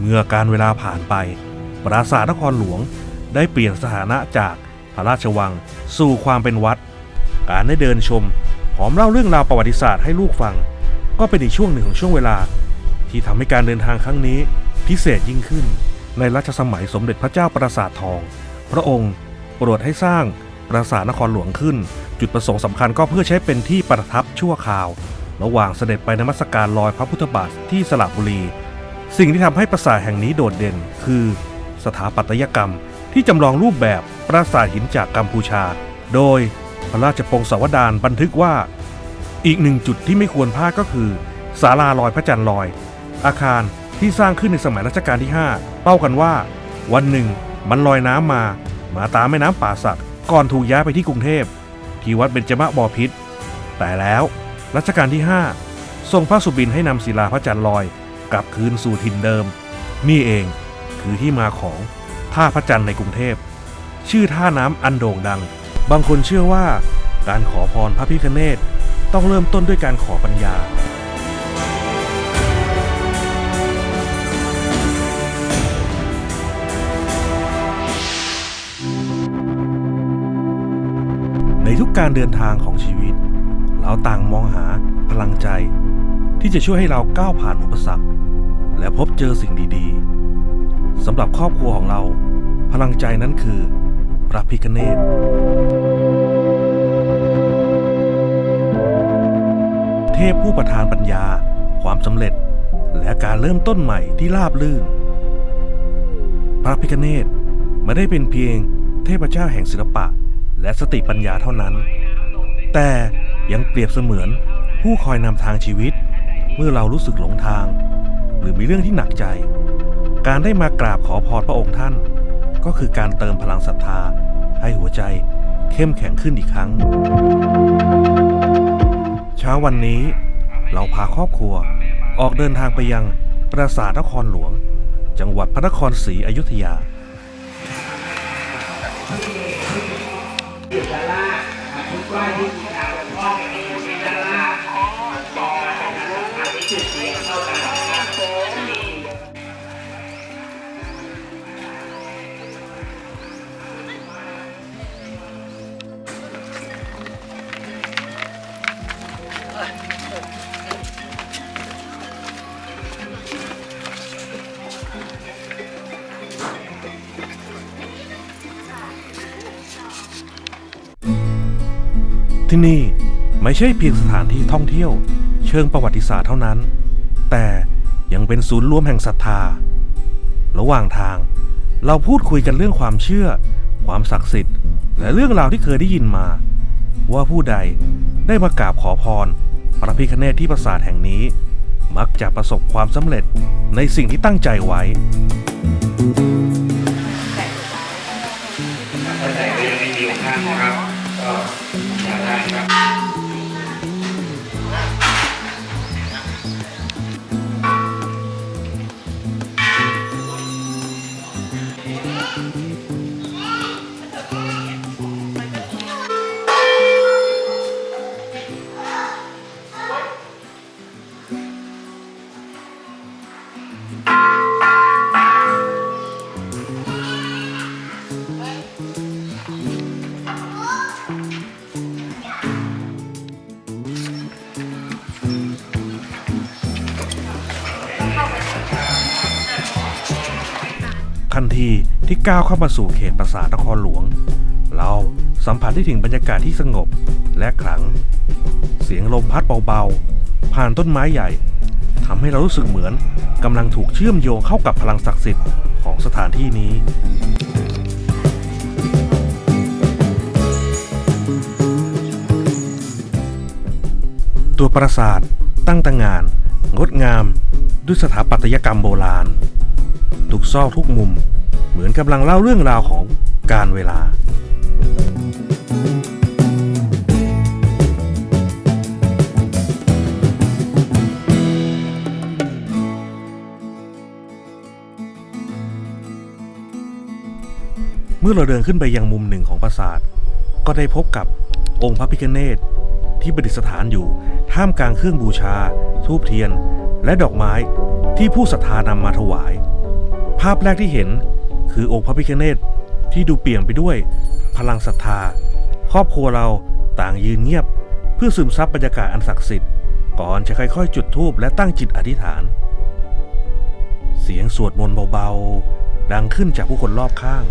เมื่อการเวลาผ่านไป ปราสาทนครหลวงได้เปลี่ยนสถานะจากพระราชวังสู่ความเป็นวัด การได้เดินชมหอมเล่าเรื่องราวประวัติศาสตร์ให้ลูกฟัง ก็เป็นอีกช่วงหนึ่งของช่วงเวลา ที่ทำให้การเดินทางครั้งนี้พิเศษยิ่งขึ้น ในรัชสมัยสมเด็จพระเจ้าปราสาททอง พระองค์โปรดให้สร้างปราสาทนครหลวงขึ้น จุดประสงค์สำคัญก็เพื่อใช้เป็นที่ประทับชั่วคราว ระหว่างเสด็จไปนมัสการลอยพระพุทธบาทที่สระบุรี สิ่งที่ทำให้ปราสาทแห่งนี้โดดเด่น คือ สถาปัตยกรรมที่จำลองรูปแบบปราสาทหินจากกัมพูชา โดยพระราชปงศาวดารบันทึกว่า อีกหนึ่งจุดที่ไม่ควรพลาดก็คือศาลาลอยพระจันทร์ลอย อาคารที่สร้างขึ้นในสมัยรัชกาลที่ 5เป้ากันว่า วันหนึ่งมันลอยน้ำมา มาตามแม่น้ำป่าสักก่อนถูกย้ายไปที่กรุงเทพที่วัดเบญจมบพิษแต่แล้วรัชกาลที่ 5 ทรงพระสุบินให้นำศิลาพระจันทร์ลอย กลับคืนสู่ถิ่นเดิม นี่เองคือที่มาของท่าพระจันทร์ในกรุงเทพ ชื่อท่าน้ำอันโด่งดัง บางคนเชื่อว่าการขอพรพระพิฆเนศต้องเริ่มต้นด้วยการขอปัญญา ในทุกการเดินทางของชีวิต เราต่างมองหาพลังใจ ที่จะช่วยให้เราก้าวผ่านอุปสรรค และพบเจอสิ่งดีๆสำหรับครอบครัวของเรา พลังใจนั้นคือพระพิฆเนศเทพผู้ประทานปัญญา ความสำเร็จ และการเริ่มต้นใหม่ที่ราบรื่น พระพิฆเนศไม่ได้เป็นเพียงเทพเจ้าแห่งศิลปะ และสติปัญญาเท่านั้น แต่ยังเปรียบเสมือนผู้คอยนำทางชีวิต เมื่อเรารู้สึกหลงทาง หรือมีเรื่องที่หนักใจ การได้มากราบขอพรพระองค์ท่าน ก็คือการเติมพลังศรัทธาให้หัวใจเข้มแข็งขึ้นอีกครั้ง เช้าวันนี้เราพาครอบครัวออกเดินทางไปยังปราสาทนครหลวง จังหวัดพระนครศรีอยุธยาที่ ที่นี่ไม่ใช่เพียงสถานที่ท่องเที่ยว เชิงประวัติศาสตร์เท่านั้น แต่ยังเป็นศูนย์รวมแห่งศรัทธา ระหว่างทางเราพูดคุยกันเรื่องความเชื่อ ความศักดิ์สิทธิ์ และเรื่องราวที่เคยได้ยินมา ว่าผู้ใดได้มากราบขอพร พระพิคเนตที่ปราสาทแห่งนี้ มักจะประสบความสำเร็จในสิ่งที่ตั้งใจไว้ถ้ ก้าวเข้ามาสู่เขตปราสาทนครหลวง เราสัมผัสได้ถึงบรรยากาศที่สงบและขลัง เสียงลมพัดเบาๆ ผ่านต้นไม้ใหญ่ทำให้เรารู้สึกเหมือนกำลังถูกเชื่อมโยงเข้ากับพลังศักดิ์สิทธิ์ของสถานที่นี้ตัวปราสาทตั้งตางาน งดงาม ด้วยสถาปัตยกรรมโบราณ ทุกซอกทุกมุม เหมือนกำลังเล่าเรื่องราวของการเวลา เมื่อเราเดินขึ้นไปยังมุมหนึ่งของปราสาท ก็ได้พบกับองค์พระพิฆเนศที่ประดิษฐานอยู่ ท่ามกลางเครื่องบูชา ทูบเทียน และดอกไม้ที่ผู้ศรัทธานำมาถวาย ภาพแรกที่เห็น คือองค์พระพิฆเนศที่ดูเปี่ยมไปด้วย พลังศรัทธา ครอบครัวเราต่างยืนเงียบ เพื่อซึมซับบรรยากาศอันศักดิ์สิทธิ์ก่อนจะค่อยๆ จุดธูปและตั้งจิตอธิษฐาน เสียงสวดมนต์เบาๆ ดังขึ้นจากผู้คนรอบข้าง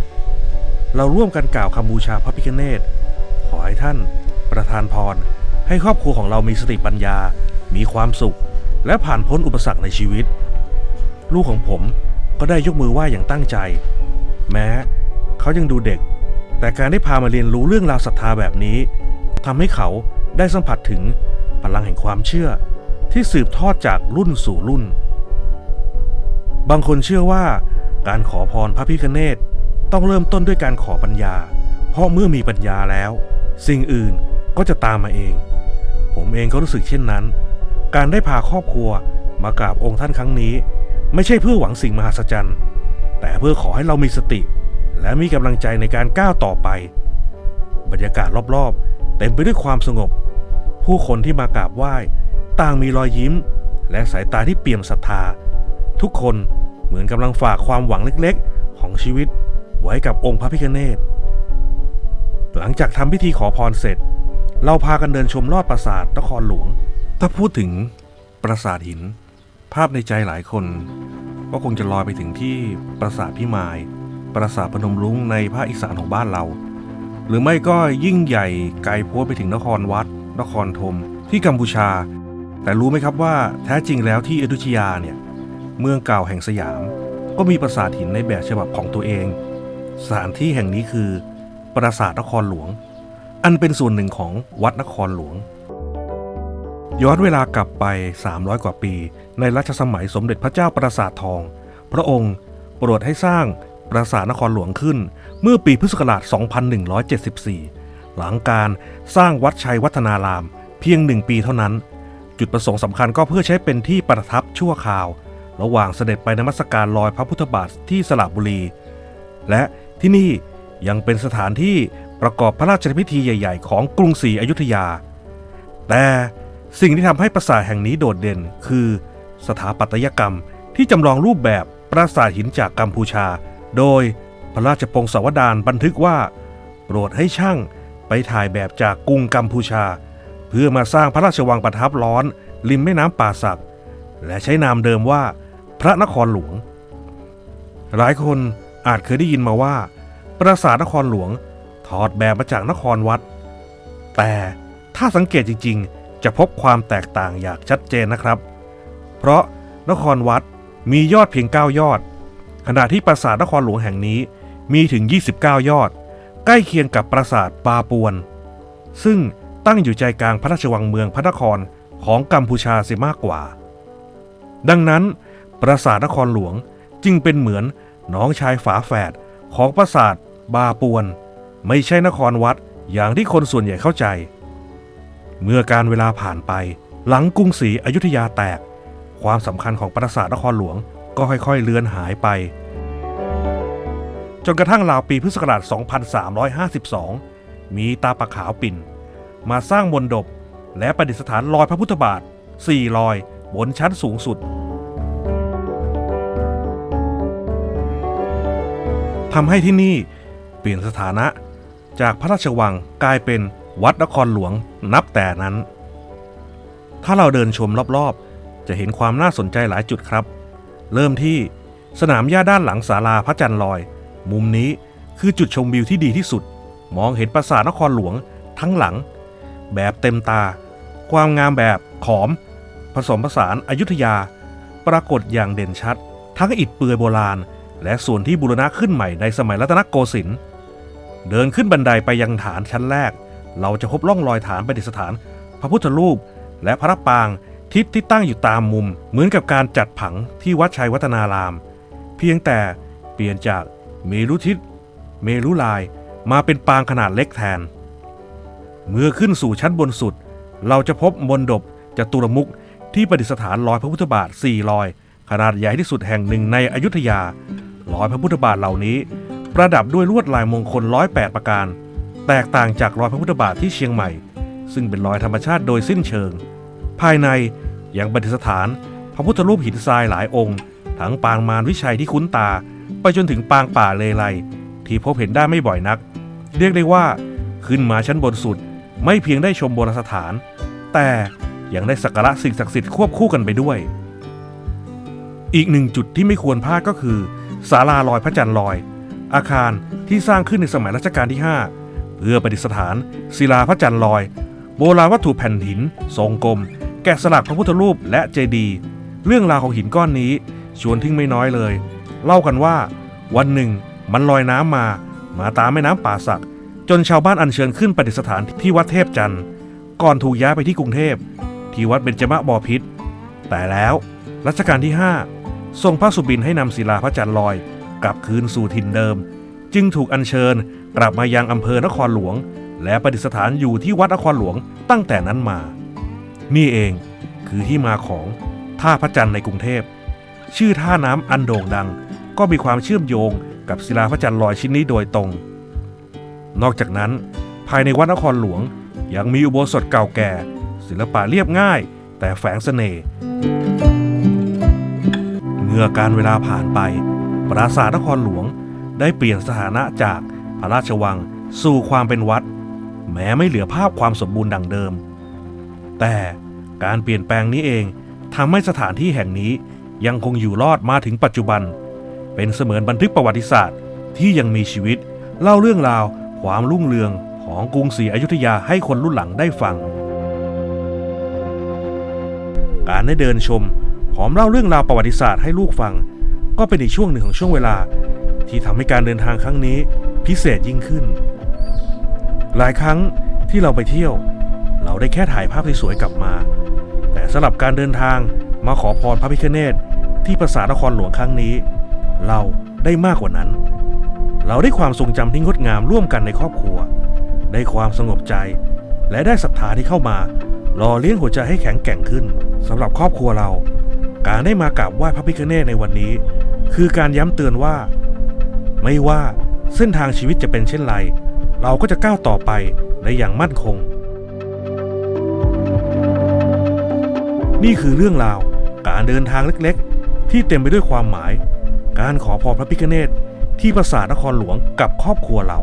เราร่วมกันกล่าวคำบูชาพระพิฆเนศขอให้ท่านประทานพร ให้ครอบครัวของเรามีสติปัญญา มีความสุข และผ่านพ้นอุปสรรคในชีวิต ลูกของผมก็ได้ยกมือไหว้อย่างตั้งใจ แม้เขายังดูเด็ก แต่การได้พามาเรียนรู้เรื่องราวศรัทธาแบบนี้ทำให้เขาได้สัมผัสถึงพลังแห่งความเชื่อ ที่สืบทอดจากรุ่นสู่รุ่น บางคนเชื่อว่า การขอพรพระพิฆเนศต้องเริ่มต้นด้วยการขอปัญญา เพราะเมื่อมีปัญญาแล้ว สิ่งอื่นก็จะตามมาเอง ผมเองก็รู้สึกเช่นนั้น การได้พาครอบครัวมากราบองค์ท่านครั้งนี้ ไม่ใช่เพื่อหวังสิ่งมหัศจรรย์ แต่เพื่อขอให้เรามีสติ และมีกำลังใจในการก้าวต่อไป บรรยากาศรอบๆ เต็มไปด้วยความสงบ ผู้คนที่มากราบไหว้ ต่างมีรอยยิ้ม และสายตาที่เปี่ยมศรัทธา ทุกคนเหมือนกำลังฝากความหวังเล็กๆ ของชีวิต ไว้กับองค์พระพิฆเนศหลังจากทำพิธีขอพรเสร็จ เราพากันเดินชมลอดปราสาทนครหลวง ถ้าพูดถึงปราสาทหิน ภาพในใจหลายคน ก็คงจะลอยไปถึงที่ปราสาทพิมาย ปราสาทพนมรุ้งในภาคอีสานของบ้านเรา หรือไม่ก็ยิ่งใหญ่ไกลโพ้นไปถึงนครวัด นครธมที่กัมพูชา แต่รู้ไหมครับว่าแท้จริงแล้วที่อยุธยาเนี่ย เมืองเก่าแห่งสยาม ก็มีปราสาทหินในแบบฉบับของตัวเอง สถานที่แห่งนี้คือ ปราสาทนครหลวง อันเป็นส่วนหนึ่งของวัดนครหลวง ย้อนเวลากลับไป 300 กว่าปี ในรัชสมัยสมเด็จพระเจ้าปราสาททอง พระองค์โปรดให้สร้างปราสาทนครหลวงขึ้น เมื่อปีพุทธศักราช 2174 หลังการสร้างวัดชัยวัฒนาราม เพียงหนึ่งปีเท่านั้น จุดประสงค์สำคัญก็เพื่อใช้เป็นที่ประทับชั่วคราว ระหว่างเสด็จไปนมัสการลอยพระพุทธบาทที่สระบุรี และที่นี่ยังเป็นสถานที่ประกอบพระราชพิธีใหญ่ ๆ ของกรุงศรีอยุธยา แต่สิ่งที่ทำให้ปราสาทแห่งนี้โดดเด่นคือ สถาปัตยกรรมที่จำลองรูปแบบปราสาทหินจากกัมพูชา โดยพระราชพงศาวดารบันทึกว่าโปรดให้ช่างไปถ่ายแบบจากกรุงกัมพูชา เพื่อมาสร้างพระราชวังประทับร้อน ริมแม่น้ำป่าสัก และใช้นามเดิมว่า พระนครหลวง หลายคนอาจเคยได้ยินมาว่า ปราสาทนครหลวงถอดแบบมาจากนครวัด แต่ถ้าสังเกตจริง ๆ จะพบความแตกต่างอย่างชัดเจนนะครับ เพราะนครวัดมียอดเพียง 9 ยอด ขณะที่ปราสาทนครหลวงแห่งนี้มีถึง 29 ยอด ใกล้เคียงกับปราสาทปาปวน ซึ่งตั้งอยู่ใจกลางพระราชวังเมืองพระนครของกัมพูชาเสียมากกว่า ดังนั้น ปราสาทนครหลวงจึงเป็นเหมือนน้องชายฝาแฝดของปราสาทบาปวน ไม่ใช่นครวัดอย่างที่คนส่วนใหญ่เข้าใจ เมื่อการเวลาผ่านไป หลังกรุงศรีอยุธยาแตก ความสำคัญของปราสาทนครหลวงก็ค่อยๆ เลือนหายไป จนกระทั่งราวปีพุทธศักราช 2352 มีตาปะขาวปิ่น มาสร้างมนดบและประดิษฐานรอยพระพุทธบาท4รอยบนชั้นสูงสุดทำให้ที่นี่เปลี่ยนสถานะจากพระราชวังกลายเป็นวัดนครหลวงนับแต่นั้น ถ้าเราเดินชมรอบๆ จะเห็นความน่าสนใจหลายจุดครับ เริ่มที่สนามหญ้าด้านหลังศาลาพระจันทร์ลอย มุมนี้คือจุดชมวิวที่ดีที่สุด มองเห็นปราสาทนครหลวงทั้งหลัง แบบเต็มตา ความงามแบบขอม ผสมผสานอายุทยา ปรากฏอย่างเด่นชัด ทั้งอิฐเปือยโบราณ และส่วนที่บูรณะขึ้นใหม่ในสมัยรัตนโกสินทร์เดินขึ้นบันไดไปยังฐานชั้นแรก เราจะพบร่องรอยฐานประดิษฐาน พระพุทธรูป และพระปาง ทิศที่ตั้งอยู่ตามมุมเหมือนกับการจัดผังที่วัดชัยวัฒนาราม เพียงแต่เปลี่ยนจากเมรุทิศ เมรุลายมาเป็นปางขนาดเล็กแทน เมื่อขึ้นสู่ชั้นบนสุด เราจะพบมนดบจตุรมุกที่ประดิษฐานรอยพระพุทธบาท4รอย ขนาดใหญ่ที่สุดแห่งหนึ่งในอยุธยารอยพระพุทธบาทเหล่านี้ ประดับด้วยลวดลายมงคลร้อยแปดประการ แตกต่างจากรอยพระพุทธบาทที่เชียงใหม่ ซึ่งเป็นรอยธรรมชาติโดยสิ้นเชิง ภายในยังประดิษฐาน พระพุทธรูปหินทรายหลายองค์ ทั้งปางมารวิชัยที่คุ้นตา ไปจนถึงปางป่าเลไลที่พบเห็นได้ไม่บ่อยนัก เรียกได้ว่าขึ้นมาชั้นบนสุด ไม่เพียงได้ชมโบราณสถาน แต่ยังได้สักการะสิ่งศักดิ์สิทธิ์ควบคู่กันไปด้วย อีกหนึ่งจุดที่ไม่ควรพลาดก็คือศาลาลอยพระจันทร์ลอย อาคารที่สร้างขึ้นในสมัยรัชกาลที่ 5 เพื่อประดิษฐานศิลาพระจันทร์ลอย โบราณวัตถุแผ่นหิน ทรงกลม กะสลักพระพุทธรูปและเจดีย์เรื่องราวของหินก้อนนี้ชวนทึ่งไม่น้อยเลย เล่ากันว่า วันหนึ่งมันลอยน้ำมา มาตามแม่น้ำป่าสัก จนชาวบ้านอัญเชิญขึ้นประดิษฐานที่วัดเทพจันทร์ก่อนถูกย้ายไปที่กรุงเทพ ที่วัดเบญจมบพิตรแต่แล้วรัชกาลที่ 5 ทรงพระสุบินให้นำศิลาพระจันทร์ลอย กลับคืนสู่ถิ่นเดิม จึงถูกอัญเชิญกลับมายังอำเภอนครหลวง และประดิษฐานอยู่ที่วัดนครหลวงตั้งแต่นั้นมา นี่เองคือที่มาของท่าพระจันทร์ในกรุงเทพ ชื่อท่าน้ำอันโด่งดัง ก็มีความเชื่อมโยงกับศิลาพระจันทร์ลอยชิ้นนี้โดยตรง นอกจากนั้น ภายในวัดนครหลวงยังมีอุโบสถเก่าแก่ ศิลปะเรียบง่าย แต่แฝงเสน่ห์เมื่อการเวลาผ่านไป ปราสาทนครหลวงได้เปลี่ยนสถานะจากพระราชวังสู่ความเป็นวัด แม้ไม่เหลือภาพความสมบูรณ์ดังเดิม แต่การเปลี่ยนแปลงนี้เองทำให้สถานที่แห่งนี้ยังคงอยู่รอดมาถึงปัจจุบัน เป็นเสมือนบันทึกประวัติศาสตร์ที่ยังมีชีวิต เล่าเรื่องราว ความรุ่งเรืองของกรุงศรีอยุธยาให้คนรุ่นหลังได้ฟัง การได้เดินชมพร้อมเล่าเรื่องราวประวัติศาสตร์ให้ลูกฟัง ก็เป็นอีกช่วงหนึ่งของช่วงเวลา ที่ทำให้การเดินทางครั้งนี้พิเศษยิ่งขึ้น หลายครั้งที่เราไปเที่ยว เราได้แค่ถ่ายภาพสวยๆกลับมา แต่สำหรับการเดินทางมาขอพรพระพิฆเนศที่ปราสาทนครหลวงครั้งนี้ เราได้มากกว่านั้น เราได้ความทรงจำที่งดงามร่วมกันในครอบครัว ได้ความสงบใจ และได้ศรัทธาที่เข้ามาหล่อเลี้ยงหัวใจให้แข็งแกร่งขึ้นสำหรับครอบครัวเรา การได้มากราบไหว้พระพิฆเนศในวันนี้ คือการย้ำเตือนว่า ไม่ว่าเส้นทางชีวิตจะเป็นเช่นไร เราก็จะก้าวต่อไปได้อย่างมั่นคง นี่คือเรื่องราว การเดินทางเล็กๆ ที่เต็มไปด้วยความหมาย การขอพรพระพิฆเนศที่ปราสาทนครหลวงกับครอบครัวเรา